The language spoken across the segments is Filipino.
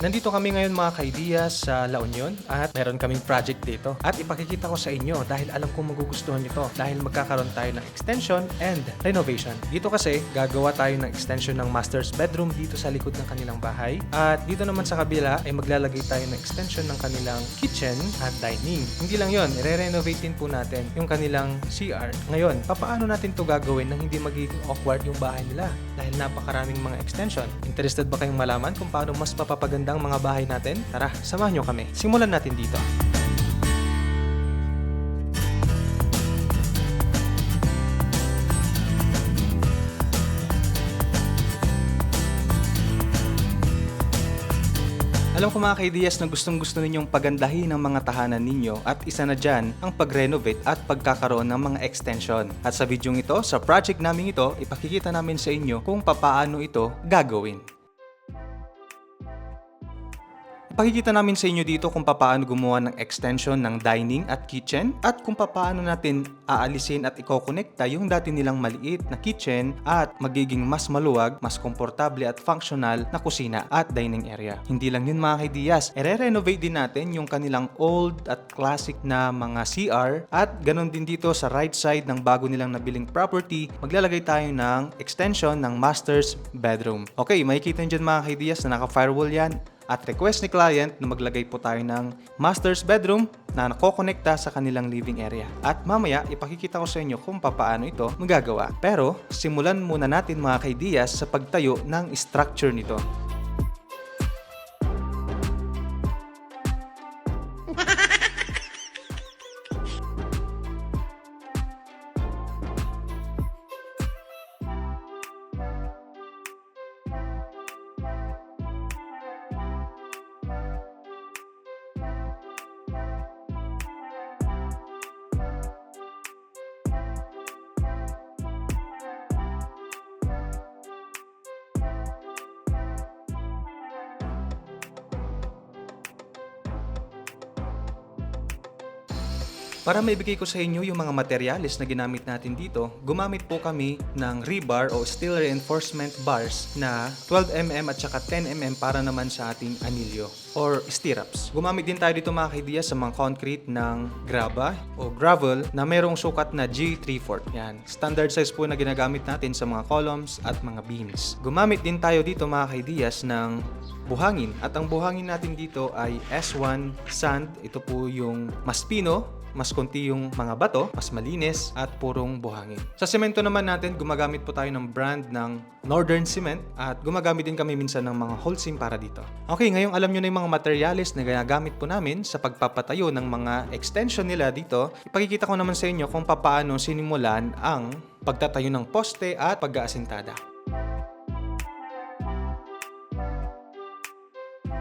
Nandito kami ngayon mga kaidiyas sa La Union at meron kaming project dito. At ipakikita ko sa inyo dahil alam kong magugustuhan nyo to dahil magkakaroon tayo ng extension and renovation. Dito kasi gagawa tayo ng extension ng master's bedroom dito sa likod ng kanilang bahay. At dito naman sa kabila ay maglalagay tayo ng extension ng kanilang kitchen at dining. Hindi lang yon, i-renovate din po natin yung kanilang CR. Ngayon, papaano natin to gagawin nang hindi magiging awkward yung bahay nila? Dahil napakaraming mga extension. Interested ba kayong malaman kung paano mas mapapaganda ang mga bahay natin? Tara, samahan nyo kami. Simulan natin dito. Alam ko mga kaidiyas na gustong gusto ninyong pagandahin ang mga tahanan ninyo at isa na dyan ang pag-renovate at pagkakaroon ng mga extension. At sa video ito, sa project namin ito, ipakikita namin sa inyo kung papaano ito gagawin. Ipakikita namin sa inyo dito kung paano gumawa ng extension ng dining at kitchen at kung paano natin aalisin at ikokonekta yung dati nilang maliit na kitchen at magiging mas maluwag, mas komportable at functional na kusina at dining area. Hindi lang yun mga kaidiyas, ere-renovate din natin yung kanilang old at classic na mga CR at ganun din dito sa right side ng bago nilang nabiling property, maglalagay tayo ng extension ng master's bedroom. Okay, makikita nyo dyan mga kaidiyas na naka-firewall yan at request ni client na maglagay po tayo ng master's bedroom na nakokonekta sa kanilang living area. At mamaya, ipakikita ko sa inyo kung papaano ito magagawa. Pero, simulan muna natin mga kaidiyas sa pagtayo ng structure nito. Para maibigay ko sa inyo yung mga materyales na ginamit natin dito, gumamit po kami ng rebar o steel reinforcement bars na 12mm at saka 10mm para naman sa ating anilyo or stirrups. Gumamit din tayo dito mga kaidiya sa mga concrete ng graba o gravel na merong sukat na G3/4. Yan, standard size po na ginagamit natin sa mga columns at mga beams. Gumamit din tayo dito mga kaidiyas ng buhangin at ang buhangin natin dito ay S1 sand. Ito po yung mas pino mas konti yung mga bato, mas malinis at purong buhangin. Sa semento naman natin, gumagamit po tayo ng brand ng Northern Cement at gumagamit din kami minsan ng mga Holcim para dito. Okay, ngayong alam nyo na yung mga materyales na ginagamit po namin sa pagpapatayo ng mga extension nila dito, ipakikita ko naman sa inyo kung paano sinimulan ang pagtatayo ng poste at pag-aasintada.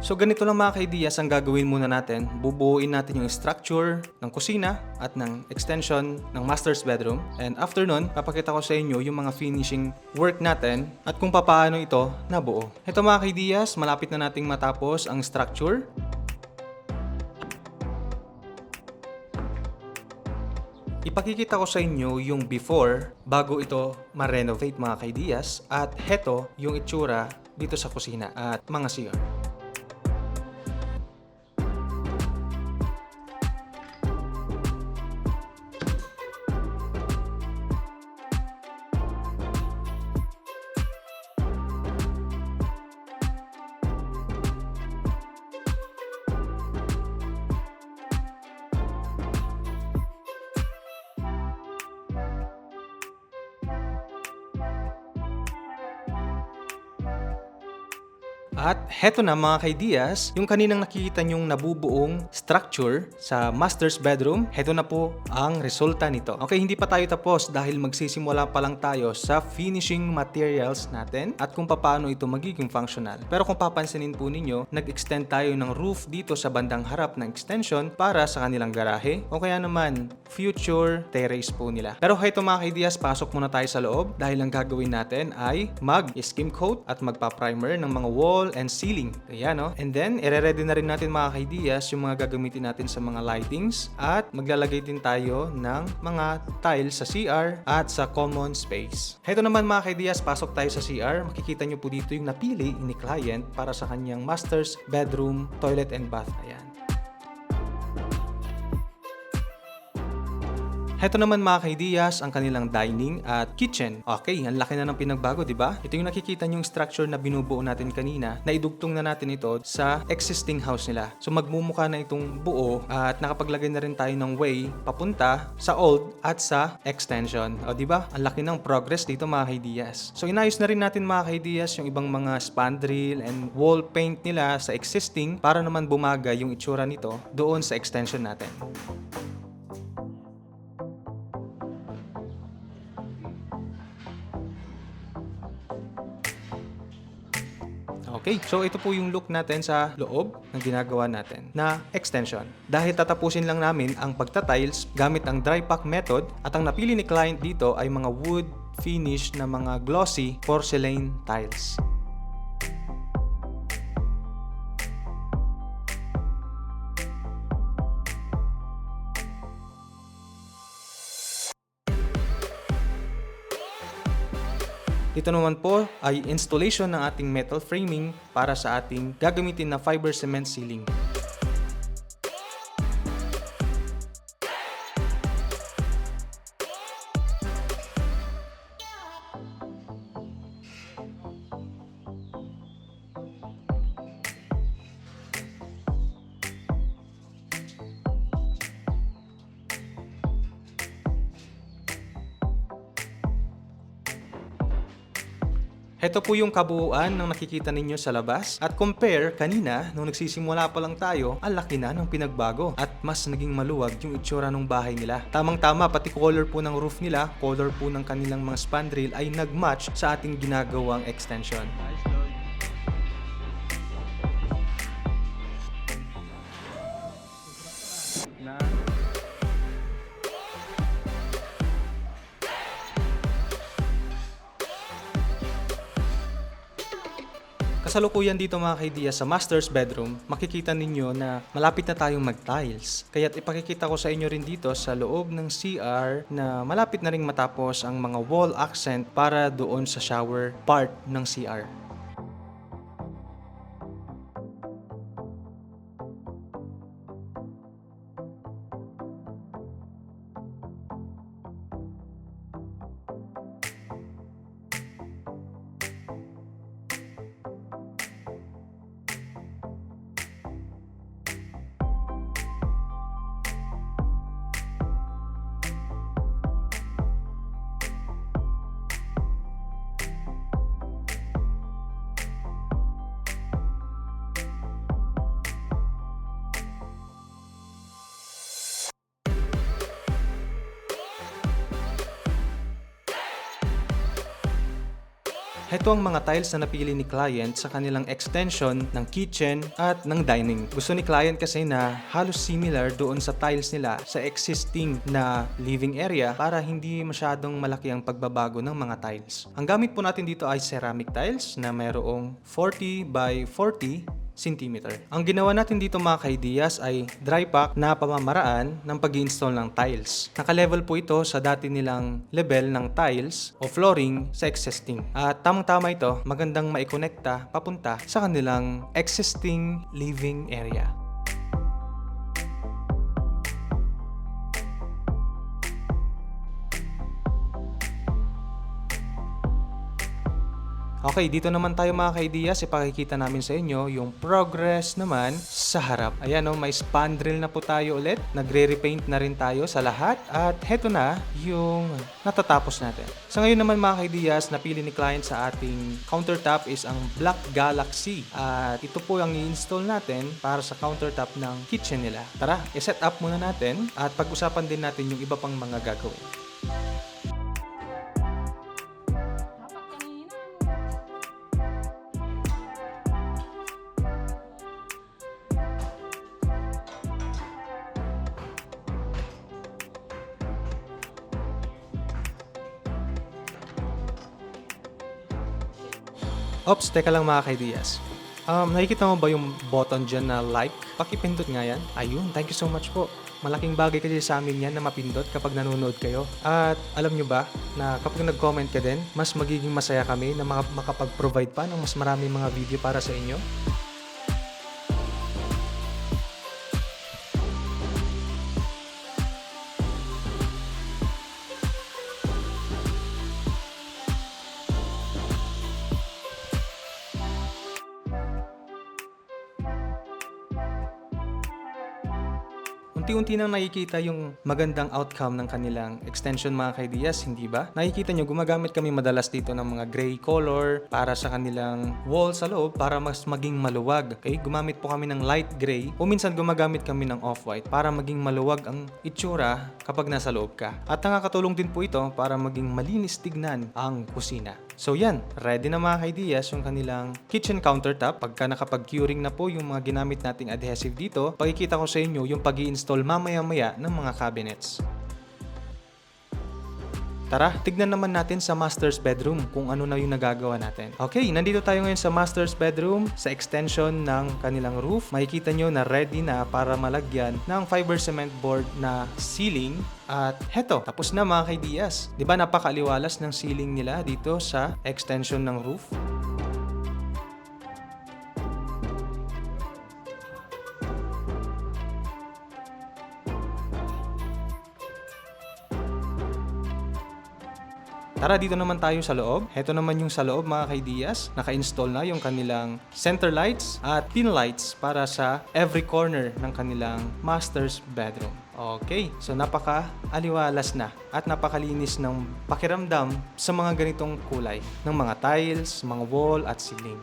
So ganito lang mga kaidiyas ang gagawin muna natin. Bubuuin natin yung structure ng kusina at ng extension ng master's bedroom. And after nun, papakita ko sa inyo yung mga finishing work natin at kung paano ito nabuo. Ito mga kaidiyas, malapit na nating matapos ang structure. Ipakikita ko sa inyo yung before bago ito ma-renovate mga kaidiyas at heto yung itsura dito sa kusina at mga CR. At heto na mga kaidiyas, yung kaninang nakikita nyong nabubuong structure sa master's bedroom, heto na po ang resulta nito. Okay, hindi pa tayo tapos dahil magsisimula pa lang tayo sa finishing materials natin at kung paano ito magiging functional. Pero kung papansinin po ninyo, nag-extend tayo ng roof dito sa bandang harap ng extension para sa kanilang garahe o kaya naman future terrace po nila. Pero heto mga kaidiyas, pasok muna tayo sa loob dahil ang gagawin natin ay mag-skim coat at magpa-primer ng mga wall and ceiling. Ayan, no? And then, ire-ready na rin natin mga kaidiyas yung mga gagamitin natin sa mga lightings at maglalagay din tayo ng mga tiles sa CR at sa common space. Heto naman mga kaidiyas, pasok tayo sa CR. Makikita nyo po dito yung napili ni client para sa kanyang master's bedroom, toilet and bath. Ayan. Heto naman mga kaidiyas, ang kanilang dining at kitchen. Okay, ang laki na ng pinagbago, di ba? Ito yung nakikita yung structure na binubuo natin kanina, na idugtong na natin ito sa existing house nila. So magmumukha na itong buo at nakapaglagay na rin tayo ng way papunta sa old at sa extension. O di ba? Ang laki ng progress dito mga kaidiyas. So inayos na rin natin mga kaidiyas yung ibang mga spandrel and wall paint nila sa existing para naman bumagay yung itsura nito doon sa extension natin. Okay, so ito po yung look natin sa loob ng ginagawa natin na extension. Dahil tatapusin lang namin ang pagtatiles gamit ang dry pack method at ang napili ni client dito ay mga wood finish na mga glossy porcelain tiles. Ito naman po ay installation ng ating metal framing para sa ating gagamitin na fiber cement ceiling. Ito po yung kabuuan ng nakikita ninyo sa labas. At compare kanina, nung nagsisimula pa lang tayo, ang laki na ng pinagbago. At mas naging maluwag yung itsura ng bahay nila. Tamang-tama, pati color po ng roof nila, color po ng kanilang mga spandrel ay nag-match sa ating ginagawang extension. Kasalukuyan dito mga kaidiya sa master's bedroom, makikita ninyo na malapit na tayong mag-tiles. Kaya't ipakikita ko sa inyo rin dito sa loob ng CR na malapit na rin matapos ang mga wall accent para doon sa shower part ng CR. Ito ang mga tiles na napili ni client sa kanilang extension ng kitchen at ng dining. Gusto ni client kasi na halos similar doon sa tiles nila sa existing na living area para hindi masyadong malaki ang pagbabago ng mga tiles. Ang gamit po natin dito ay ceramic tiles na mayroong 40 by 40 cm. Ang ginawa natin dito mga kaidiyas ay dry pack na pamamaraan ng pag install ng tiles. Naka-level po ito sa dati nilang level ng tiles o flooring sa existing. At tamang-tama ito, magandang maikonekta papunta sa kanilang existing living area. Okay, dito naman tayo mga kaidiyas, ipakikita namin sa inyo yung progress naman sa harap. Ayan o, may spandrel na po tayo ulit. Nagre-repaint na rin tayo sa lahat. At heto na yung natatapos natin. Sa ngayon naman mga kaidiyas, napili ni client sa ating countertop is ang Black Galaxy. At ito po ang i-install natin para sa countertop ng kitchen nila. Tara, i-set up muna natin at pag-usapan din natin yung iba pang mga gagawin. Ops, teka lang mga kaidiyas. Um, nakikita mo ba yung button dyan na like? Pakipindot nga yan. Ayun, thank you so much po. Malaking bagay kasi sa amin yan na mapindot kapag nanonood kayo. At alam nyo ba na kapag nag-comment ka din, mas magiging masaya kami na maka- makapag-provide pa ng mas maraming mga video para sa inyo. Unti-unti nang nakikita yung magandang outcome ng kanilang extension mga kaidiyas, hindi ba? Nakikita nyo, gumagamit kami madalas dito ng mga gray color para sa kanilang wall sa loob para mas maging maluwag. Okay? Gumamit po kami ng light gray o minsan gumagamit kami ng off-white para maging maluwag ang itsura kapag nasa loob ka. At nakakatulong din po ito para maging malinis tignan ang kusina. So yan, ready na mga kaidiyas yung kanilang kitchen countertop. Pagka nakapag-curing na po yung mga ginamit nating adhesive dito, pakikita ko sa inyo yung pag install mamaya-maya ng mga cabinets. Tara, tignan naman natin sa master's bedroom kung ano na yung nagagawa natin. Okay, nandito tayo ngayon sa master's bedroom sa extension ng kanilang roof. Makikita nyo na ready na para malagyan ng fiber cement board na ceiling at heto, tapos na mga kaidiyas. Di ba napakaliwalas ng ceiling nila dito sa extension ng roof? Tara, dito naman tayo sa loob. Heto naman yung sa loob mga kaidiyas. Naka-install na yung kanilang center lights at pin lights para sa every corner ng kanilang master's bedroom. Okay, so napaka aliwalas na at napakalinis ng pakiramdam sa mga ganitong kulay ng mga tiles, mga wall at ceiling.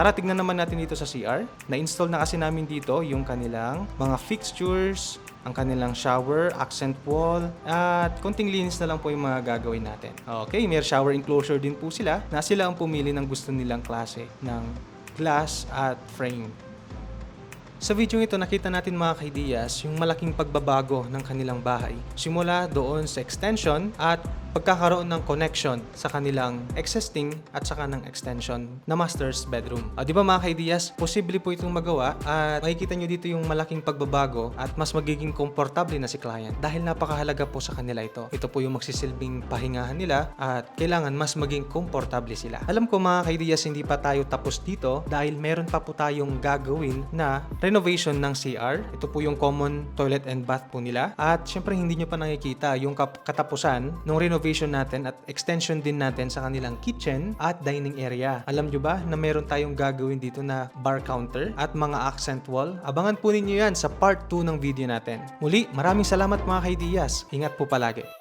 Tara, tignan naman natin dito sa CR. Na-install na kasi namin dito yung kanilang mga fixtures, ang kanilang shower, accent wall, at konting linis na lang po yung mga gagawin natin. Okay, may shower enclosure din po sila na sila ang pumili ng gusto nilang klase ng glass at frame. Sa video ito, nakita natin mga kaidiyas yung malaking pagbabago ng kanilang bahay. Simula doon sa extension at pagkakaroon ng connection sa kanilang existing at saka ng extension na master's bedroom. Ah, di ba mga kaidiyas, posible po itong magawa at makikita nyo dito yung malaking pagbabago at mas magiging komportable na si client dahil napakahalaga po sa kanila ito. Ito po yung magsisilbing pahingahan nila at kailangan mas maging komportable sila. Alam ko mga kaidiyas, hindi pa tayo tapos dito dahil meron pa po tayong gagawin na renovation ng CR. Ito po yung common toilet and bath po nila. At syempre hindi nyo pa nakikita yung katapusan ng renovation natin at extension din natin sa kanilang kitchen at dining area. Alam nyo ba na meron tayong gagawin dito na bar counter at mga accent wall? Abangan po ninyo yan sa part 2 ng video natin. Muli, maraming salamat mga kaidiyas. Ingat po palagi.